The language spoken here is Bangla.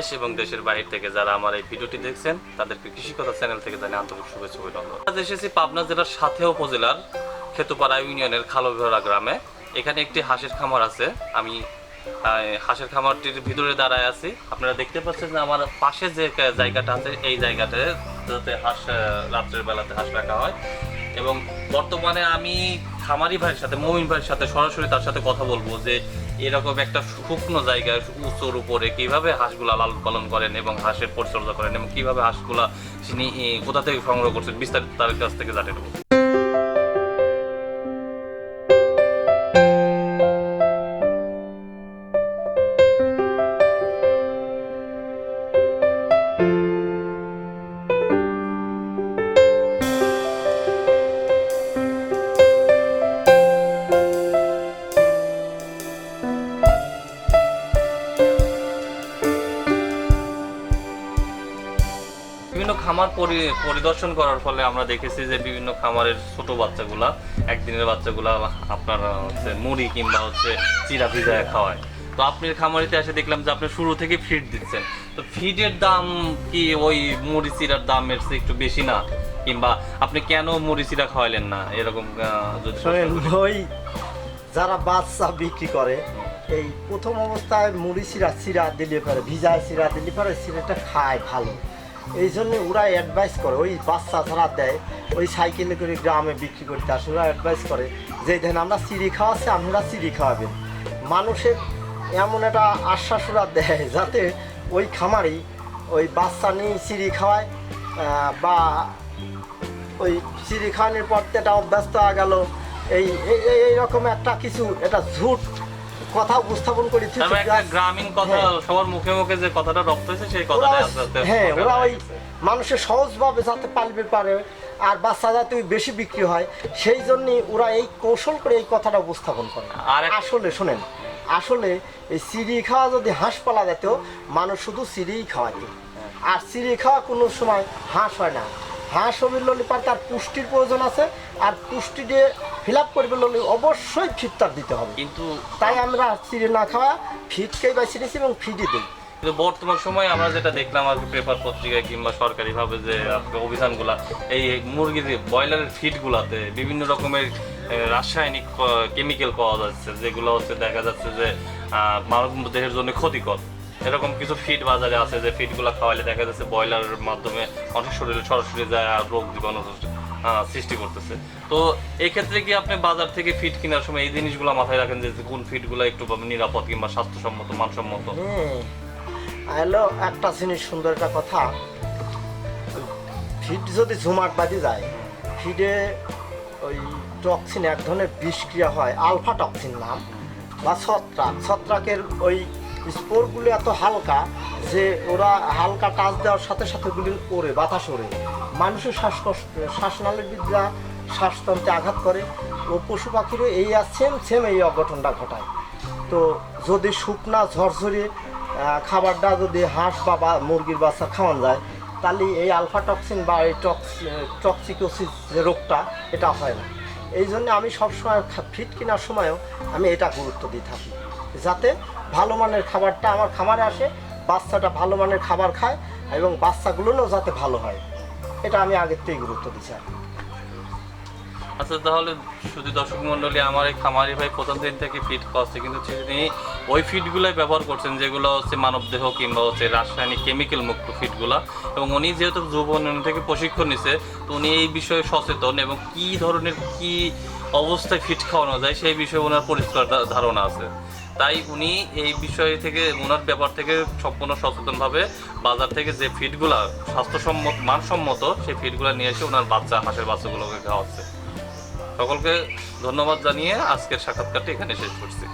দেশ এবং দেশের বাইরে থেকে যারা আমার এই ভিডিওটি দেখছেন, তাদেরকে কৃষি কথা চ্যানেল থেকে জানি আন্তরিক শুভেচ্ছা অভিনন্দন। আজ এসেছি পাবনা জেলার সাথে উপজেলার খেতুপাড়া ইউনিয়নের খালোভেড়া গ্রামে। এখানে একটি হাঁসের খামার আছে। আমি হাঁসের খামারটির ভিতরে দাঁড়ায় আছি। আপনারা দেখতে পাচ্ছেন যে আমার পাশে যে জায়গাটা আছে, এই জায়গাটাতে হাঁস রাত্রের বেলাতে হাঁস রাখা হয়। এবং বর্তমানে আমি খামারি ভাইয়ের সাথে, মমিন ভাইয়ের সাথে সরাসরি তার সাথে কথা বলব যে এরকম একটা শুকনো জায়গায় উঁচুর উপরে কীভাবে হাঁসগুলা লালন পালন করেন এবং হাঁসের পরিচর্যা করেন এবং কীভাবে হাঁসগুলা তিনি কোথা থেকে সংগ্রহ করছেন, বিস্তারিত তার কাছ থেকে জানিয়ে নেব বিভিন্ন খামার পরি- পরিদর্শন করার ফলে আমরা দেখেছি যে বিভিন্ন খামারের ছোট বাচ্চাগুলা, একদিনের বাচ্চাগুলা আপনার হচ্ছে মুড়ি কিংবা হচ্ছে চিরা ভিজায় খাওয়ায়। তো আপনার খামারিতে এসে দেখলাম যে আপনি শুরু থেকে ফিড দিচ্ছেন। তো ফিডের দাম কি ওই মুড়ি চিরার দামের চেয়ে একটু বেশি না? কিংবা আপনি কেন মুড়ি চিরা খাওয়ালেন না? এরকম ওই যারা বাচ্চা বিক্রি করে, এই প্রথম অবস্থায় মুড়ি চিরা সিরা দিলে পারে ভিজায় সিরা দিলে পারে সিরাটা খায় ভালো। এই জন্য ওরা অ্যাডভাইস করে, ওই বাচ্চা যারা দেয়, ওই সাইকেলে করে গ্রামে বিক্রি করতে আসে, ওরা অ্যাডভাইস করে যে দেন আমরা চিড়ি খাওয়াচ্ছি, আপনারা চিড়ি খাওয়াবেন। মানুষের এমন একটা আশ্বাস ওরা দেয়, যাতে ওই খামারি, ওই বাচ্চা নিয়ে চিড়ি খাওয়ায় বা ওই চিড়ি খাওয়ানোর পর তো এটা অভ্যস্ত হয়ে গেল। এই- এইরকম একটা কিছু এটা ঝুট কথা উপস্থাপন করি ঠিক তারপর একটা গ্রামীণ কথা হ্যাঁ। সবার মুখে মুখে যে কথাটা রপ্ত হয়েছে সেই আস্তে আস্তে হ্যাঁ ওরা ওই। মানুষের সহজভাবে যাতে পালবে পারে আর বাচ্চা যাতে বেশি বিক্রি হয় সেই জন্যই ওরা এই কৌশল করে এই কথাটা উপস্থাপন করে আর আসলে শোনেন আসলে এই সিঁড়ি খাওয়া যদি হাঁস পালা যেত মানুষ শুধু সিঁড়িই খাওয়াতো আর সিঁড়ি খাওয়া কোনো সময় হাঁস হয় না হাঁস হবে ললিপার তার পুষ্টির প্রয়োজন আছে আর পুষ্টি দিয়ে ফিল আপ করবে ললি অবশ্যই ফিটটার দিতে হবে। কিন্তু তাই আমরা সিঁড়ি না খাওয়া ফিটকেই বাছি নিয়েছি এবং ফিডই দিই। কিন্তু বর্তমান সময়ে আমরা যেটা দেখলাম আর পেপার পত্রিকায় কিংবা সরকারি ভাবে যে অভিযানগুলা এই মুরগির ব্রয়লারের ফিড গুলাতে বিভিন্ন রকমের রাসায়নিক কেমিক্যাল পাওয়া যাচ্ছে যেগুলো হচ্ছে দেখা যাচ্ছে যে মানব দেহের জন্য ক্ষতিকর। এরকম কিছু ফিড বাজারে আছে যে ফিডগুলা খাওয়ালে দেখা যাচ্ছে ব্রয়লারের মাধ্যমে অনেক শরীরে সরাসরি যায় আর রোগ জীবাণু সৃষ্টি করতেছে। তো এই ক্ষেত্রে কি আপনি বাজার থেকে ফিড কেনার সময় এই জিনিসগুলো মাথায় রাখেন যে কোন ফিডগুলো একটু নিরাপদ কিংবা স্বাস্থ্যসম্মত, মানসম্মত? হ্যালো, একটা জিনিস সুন্দর একটা কথা। ফিড যদি ঝুমাট বাজি যায় ফিডে ওই টক্সিন এক ধরনের বিষক্রিয়া হয় আলফা টক্সিন নাম, বা ছত্রাক। ছত্রাকের ওই স্পোরগুলো এত হালকা যে ওরা হালকা টাচ দেওয়ার সাথে সাথে গুলি ওড়ে, বাতাস ওড়ে। মানুষের শ্বাসকষ্ট শ্বাসনালীর বিদ্যা শ্বাসতন্ত্রে আঘাত করে ও পশু পাখিরও এই সেম সেম এই অঘটনটা ঘটায়। তো যদি শুকনা, ঝরঝরে খাবারটা যদি হাঁস বা মুরগির বাচ্চা খাওয়ান যায়, তাহলে এই আলফা টক্সিন বা এই টক্স টক্সিকোসিস যে রোগটা, এটা হয় না। এই জন্য আমি সবসময় ফিট কেনার সময়ও আমি এটা গুরুত্ব দিয়ে থাকি। যাতে ভালো মানের খাবারটা আমার খামারে আসে, বাচ্চাটা ভালো মানের খাবার খায় এবং বাচ্চাগুলোও যাতে ভালো হয়। এটা আমি আগের থেকেই গুরুত্ব দিচ্ছি আচ্ছা তাহলে শুধু দর্শক মন্ডলী আমার এই খামারি ভাই প্রথম দিন থেকে ফিট খাওয়াচ্ছে, কিন্তু তিনি ওই ফিডগুলাই ব্যবহার করছেন, যেগুলো হচ্ছে মানবদেহ কিংবা হচ্ছে রাসায়নিক কেমিক্যাল মুক্ত ফিডগুলা এবং উনি যেহেতু যুব উন্নয়ন থেকে প্রশিক্ষণ নিছে, তো উনি এই বিষয়ে সচেতন এবং কি ধরনের, কি অবস্থায় ফিট খাওয়ানো যায়, সেই বিষয়ে ওনার পরিষ্কার ধারণা আছে। তাই উনি এই বিষয় থেকে, ওনার ব্যাপার থেকে সম্পূর্ণ সচেতনভাবে বাজার থেকে যে ফিডগুলা স্বাস্থ্যসম্মত, মানসম্মত, সেই ফিডগুলো নিয়ে এসে ওনার বাচ্চা, হাঁসের বাচ্চাগুলোকে খাওয়াচ্ছে। সকলকে ধন্যবাদ জানিয়ে আজকের সাক্ষাৎকারটি এখানে শেষ করছি।